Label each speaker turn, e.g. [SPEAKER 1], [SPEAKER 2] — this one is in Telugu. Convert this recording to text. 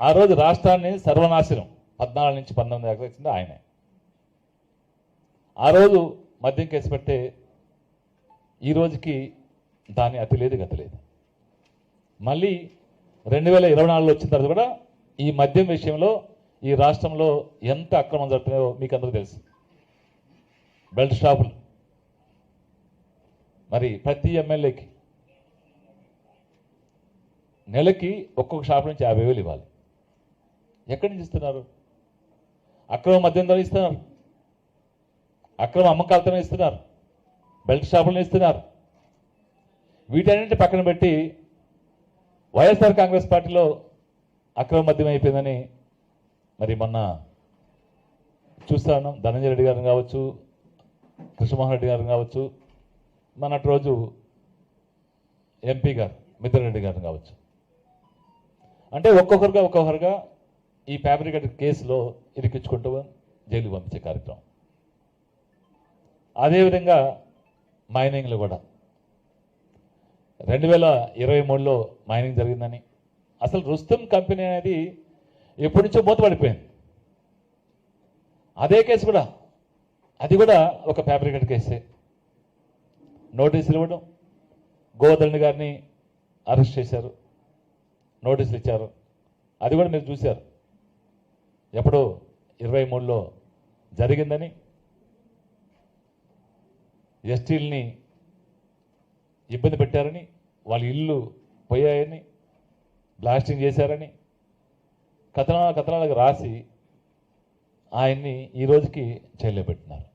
[SPEAKER 1] ఆ రోజు రాష్ట్రాన్ని సర్వనాశనం. పద్నాలుగు నుంచి పంతొమ్మిది దాకా వచ్చింది ఆయనే. ఆ రోజు మద్యం కేసు పెట్టే ఈ రోజుకి దాని అతి లేదు గతి లేదు. మళ్ళీ రెండు వేల ఇరవై నాలుగులో వచ్చిన తర్వాత కూడా ఈ మద్యం విషయంలో ఈ రాష్ట్రంలో ఎంత అక్రమం జరుగుతున్నాయో మీకు అందరూ తెలుసు. బెల్ట్ షాపులు. మరి ప్రతి ఎమ్మెల్యేకి నెలకి ఒక్కొక్క షాప్ నుంచి యాభై వేలు ఇవ్వాలి. ఎక్కడి నుంచి ఇస్తున్నారు? అక్రమ మద్యంతో ఇస్తున్నారు. అక్రమ అమ్మకాలతోనే ఇస్తున్నారు. బెల్ట్ షాపులను ఇస్తున్నారు. వీటన్నింటి పక్కన పెట్టి వైఎస్ఆర్ కాంగ్రెస్ పార్టీలో అక్రమ మద్యం అయిపోయిందని మరి మొన్న చూస్తాను ధనంజయ రెడ్డి గారిని కావచ్చు కృష్ణమోహన్ రెడ్డి గారిని కావచ్చు మొన్నటి రోజు ఎంపీ గారు మిత్రరెడ్డి రెడ్డి గారిని కావచ్చు. అంటే ఒక్కొక్కరుగా ఒక్కొక్కరుగా ఈ ఫ్యాబ్రికేట్ కేసులో ఇరికించుకుంటూ జైలు పంపించే కార్యక్రమం. అదేవిధంగా మైనింగ్లు కూడా. రెండు వేల ఇరవై మూడులో మైనింగ్ జరిగిందని. అసలు రుస్తుం కంపెనీ అనేది ఎప్పటి నుంచో మూతపడిపోయింది. అదే కేసు కూడా. అది కూడా ఒక ఫ్యాబ్రికేట్ కేసే. నోటీసులు ఇవ్వడం. గోవర్ధన్ గారిని అరెస్ట్ చేశారు. నోటీసులు ఇచ్చారు. అది కూడా మీరు చూశారు. ఎప్పుడో ఇరవై మూడులో జరిగిందని ఎస్టీల్ని ఇబ్బంది పెట్టారని వాళ్ళ ఇల్లు పోయాయని బ్లాస్టింగ్ చేశారని కథనాలు కథనాలకు రాసి ఆయన్ని ఈ రోజుకి జైల్లో పెట్టినారు.